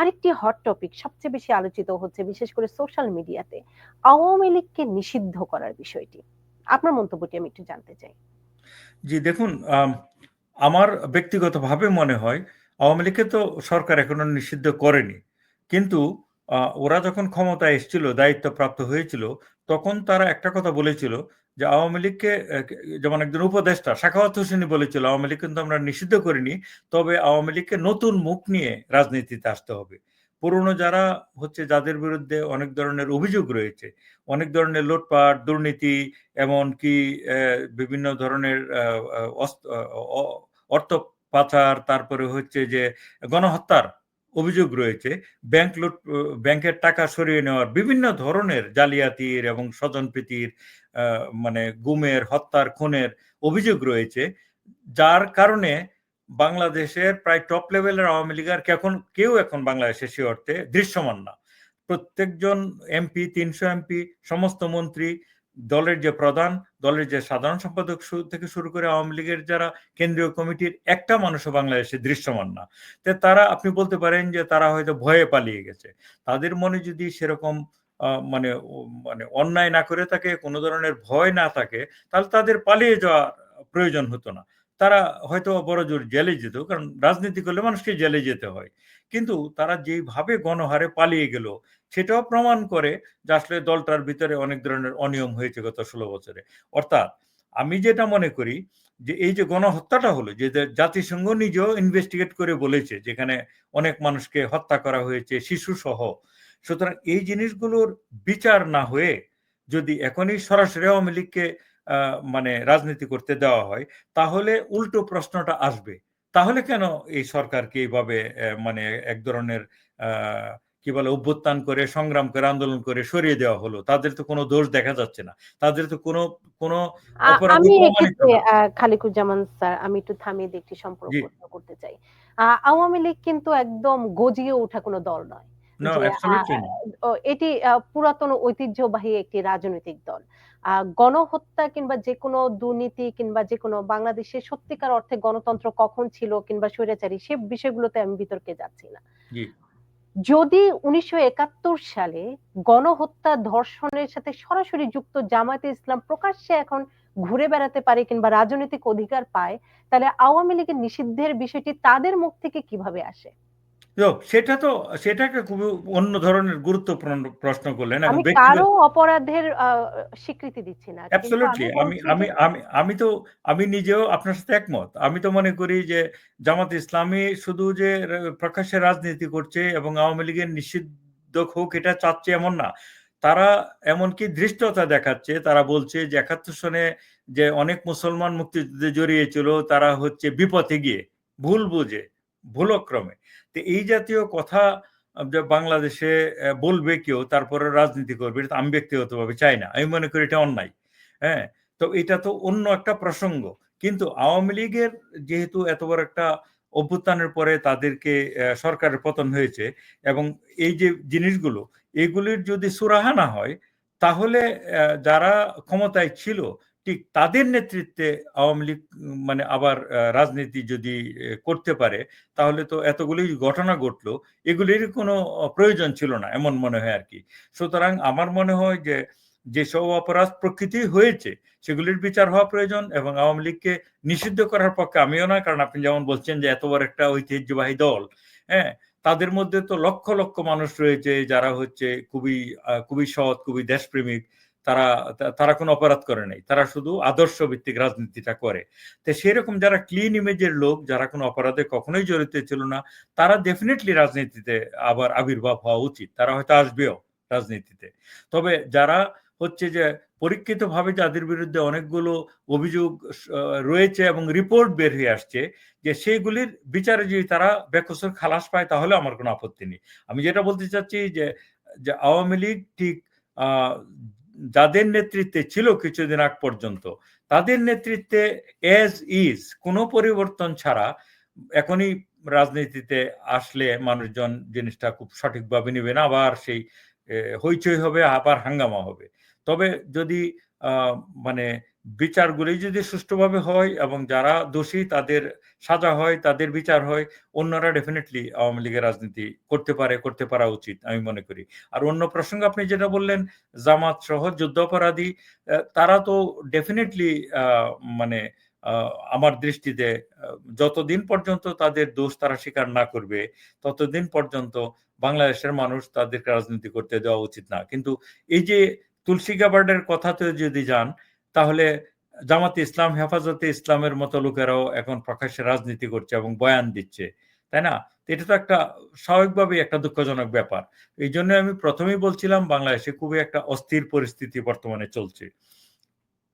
আরেকটি hot topic সবচেয়ে বেশি আলোচিত হচ্ছে, বিশেষ করে সোশ্যাল মিডিয়াতে আওয়ামী লীগকে নিষিদ্ধ করার বিষয়টি। আপনার মন্তব্যটি আমি একটু জানতে চাই। জি, দেখুন আমার ব্যক্তিগতভাবে মনে হয়, আওয়ামী লীগকে তো সরকার এখনও নিষিদ্ধ করেনি। কিন্তু ওরা যখন ক্ষমতায় এসেছিল, দায়িত্বপ্রাপ্ত হয়েছিল, তখন তারা একটা কথা বলেছিল যে, আওয়ামী লীগকে যেমন একজন উপদেষ্টা, শাখাওয়াত হোসেনই বলেছিল, আওয়ামী লীগ কিন্তু আমরা নিষিদ্ধ করিনি, তবে আওয়ামী লীগকে নতুন মুখ নিয়ে রাজনীতিতে আসতে হবে। পুরনো যারা হচ্ছে যাদের বিরুদ্ধে অনেক ধরনের অভিযোগ রয়েছে, অনেক ধরনের লুটপাট, দুর্নীতি, এমনকি বিভিন্ন ধরনের অর্থ পাচার, তারপরে হচ্ছে যে গণহত্যার অভিযোগ রয়েছে, ব্যাংক লুট ব্যাংকের টাকা সরিয়ে নেওয়ার বিভিন্ন ধরনের জালিয়াতির এবং স্বজনপ্রীতির মানে গুমের, হত্যার, খুনের অভিযোগ রয়েছে, যার কারণে বাংলাদেশের প্রায় টপ লেভেলের আওয়ামী লীগের এখন, কেউ এখন বাংলাদেশে সে অর্থে দৃশ্যমান না। প্রত্যেকজন এমপি তিনশো এমপি সমস্ত মন্ত্রী দলের যে প্রধান, দলের যে সাধারণ সম্পাদক থেকে শুরু করে আওয়ামী লীগের যারা কেন্দ্রীয় কমিটির একটা মানুষও বাংলাদেশে দৃশ্যমান না। তো তারা, আপনি বলতে পারেন যে তারা হয়তো ভয়ে পালিয়ে গেছে। তাদের মনে যদি সেরকম মানে মানে অন্যায় না করে থাকে, কোনো ধরনের ভয় না থাকে, তাহলে তাদের পালিয়ে যাওয়ার প্রয়োজন হতো না। তারা হয়তো বড় জোর জেলে যেত, কারণ রাজনীতি করলে মানুষকে জেলে যেতে হয়। কিন্তু তারা যেইভাবে গণহারে পালিয়ে গেল সেটাও প্রমাণ করে যে আসলে দলটার ভিতরে অনেক ধরনের অনিয়ম হয়েছে গত ষোলো বছরে। অর্থাৎ আমি যেটা মনে করি যে এই যে গণহত্যাটা হলো, যে জাতিসংঘ নিজেও ইনভেস্টিগেট করে বলেছে যেখানে অনেক মানুষকে হত্যা করা হয়েছে শিশু সহ সুতরাং এই জিনিসগুলোর বিচার না হয়ে যদি এখনই সরাসরি আওয়ামী লীগকে মানে রাজনীতি করতে দেওয়া হয়, তাহলে উল্টো প্রশ্নটা আসবে। তাহলে কেন এই সরকারকে এইভাবে মানে এক ধরনের কি বলে অভ্যুত্থান করে সংগ্রাম করে আন্দোলন করে সরিয়ে দেওয়া হলো। তাদের তো কোনো দোষ দেখা যাচ্ছে না। তাদের তো কোনো কোনো আমি খালিকুজ্জামান স্যার আমি একটু থামিয়ে একটি সম্পর্ক করতে চাই। আওয়ামী লীগ কিন্তু একদম গজিয়ে ওঠা কোনো দল নয়। এটি পুরাতন ঐতিহ্যবাহী একটি রাজনৈতিক দল। গণহত্যা কিংবা যে কোনো দুর্নীতি কিংবা যে কোনো বাংলাদেশে সত্যিকার অর্থে গণতন্ত্র কখন ছিল কিংবা স্বৈরাচারী সে বিষয়গুলোতে আমি বিতর্কে যাচ্ছি না। যদি উনিশশো একাত্তর সালে গণহত্যা ধর্ষণের সাথে সরাসরি যুক্ত জামায়াতে ইসলাম প্রকাশ্যে এখন ঘুরে বেড়াতে পারে কিংবা রাজনৈতিক অধিকার পায়, তাহলে আওয়ামী লীগের নিষিদ্ধের বিষয়টি তাদের মুখ থেকে কীভাবে আসে? সেটা তো সেটাকে খুবই অন্য ধরনের গুরুত্বপূর্ণ প্রশ্ন করলেন আমি কারও অপরাধের স্বীকৃতি দিচ্ছি না অ্যাবসলিউটলি আমি আমি আমি আমি তো আমি নিজেও আপনার সাথে একমত। আমি তো মনে করি যে জামাত ইসলামী শুধু যে প্রকাশ্যে রাজনীতি করছে এবং আওয়ামী লীগের নিষিদ্ধ হোক এটা চাচ্ছে এমন না। তারা এমনকি দৃষ্টতা দেখাচ্ছে। তারা বলছে যে একাত্তর সনে যে অনেক মুসলমান মুক্তিযুদ্ধে জড়িয়েছিল তারা হচ্ছে বিপথে গিয়ে ভুল বুঝে। ভুলক্রমে। তো এই জাতীয় কথা বাংলাদেশে বলবে কেউ, তারপরে রাজনীতি করবে, এটা আমি ব্যক্তিগতভাবে চাই না। আমি মনে করি এটা অন্যায়। হ্যাঁ? তো এটা তো অন্য একটা প্রসঙ্গ। কিন্তু আওয়ামী লীগের যেহেতু এত বড় একটা অভ্যুত্থানের পরে তাদেরকে সরকারের পতন হয়েছে এবং এই যে জিনিসগুলো, এগুলির যদি সুরাহা না হয়, তাহলে যারা ক্ষমতায় ছিল ঠিক তাদের নেতৃত্বে আওয়ামী লীগ মানে আবার রাজনীতি যদি করতে পারে, তাহলে তো এতগুলি ঘটনা ঘটলো এগুলির কোনো প্রয়োজন ছিল না, এমন মনে হয় আর কি। সুতরাং আমার মনে হয় যে, যেসব অপরাধ প্রকৃতি হয়েছে, সেগুলির বিচার হওয়া প্রয়োজন এবং আওয়ামী লীগকে নিষিদ্ধ করার পক্ষে আমিও না কারণ আপনি যেমন বলছেন যে, এত বড় একটা ঐতিহ্যবাহী দল হ্যাঁ তাদের মধ্যে তো লক্ষ লক্ষ মানুষ রয়েছে যারা হচ্ছে খুবই খুবই সৎ, খুবই দেশপ্রেমিক তারা তারা কোনো অপরাধ করে নাই। তারা শুধু আদর্শ ভিত্তিক রাজনীতিটা করে। তো সেরকম যারা ক্লিন ইমেজের লোক, যারা কোনো অপরাধে কখনোই জড়িত ছিল না, তারা ডেফিনেটলি রাজনীতিতে আবার আবির্ভাব হওয়া উচিত। তারা হয়তো আসবেও রাজনীতিতে। তবে যারা হচ্ছে যে পরীক্ষিতভাবে যাদের বিরুদ্ধে অনেকগুলো অভিযোগ রয়েছে এবং রিপোর্ট বের হয়ে আসছে যে সেইগুলির বিচারে যদি তারা বেকসর খালাস পায়, তাহলে আমার কোনো আপত্তি নেই। আমি যেটা বলতে চাচ্ছি যে আওয়ামী লীগ ঠিক যাদের নেতৃত্বে ছিল কিছুদিন আগ পর্যন্ত, তাদের নেতৃত্বে এজ ইজ কোনো পরিবর্তন ছাড়া এখনই রাজনীতিতে আসলে মানুষজন জিনিসটা খুব সঠিকভাবে নেবেন আবার সেই হইচই হবে, আবার হাঙ্গামা হবে। তবে যদি মানে বিচারগুলি যদি সুষ্ঠুভাবে হয় এবং যারা দোষী তাদের সাজা হয়, তাদের বিচার হয়, অন্যরা ডেফিনেটলি আওয়ামী লীগের রাজনীতি করতে পারে, করতে পারা উচিত, আমি মনে করি। আর অন্য প্রসঙ্গ আপনি যেটা বললেন, জামাত সহ যুদ্ধাপরাধী তারা তো ডেফিনেটলি মানে আমার দৃষ্টিতে যতদিন পর্যন্ত তাদের দোষ তারা স্বীকার না করবে, ততদিন পর্যন্ত বাংলাদেশের মানুষ তাদেরকে রাজনীতি করতে দেওয়া উচিত না। কিন্তু এই যে তুলসী গাবার্ডের কথাতে যদি যান তাহলে জামাতে ইসলাম, হেফাজতে ইসলামের মতো লোকেরাও এখন প্রকাশ্যে রাজনীতি করছে এবং বয়ান দিচ্ছে, তাই না? এটা তো একটা স্বাভাবিকভাবেই একটা দুঃখজনক ব্যাপার। এই জন্য আমি প্রথমেই বলছিলাম, বাংলাদেশে খুবই একটা অস্থির পরিস্থিতি বর্তমানে চলছে।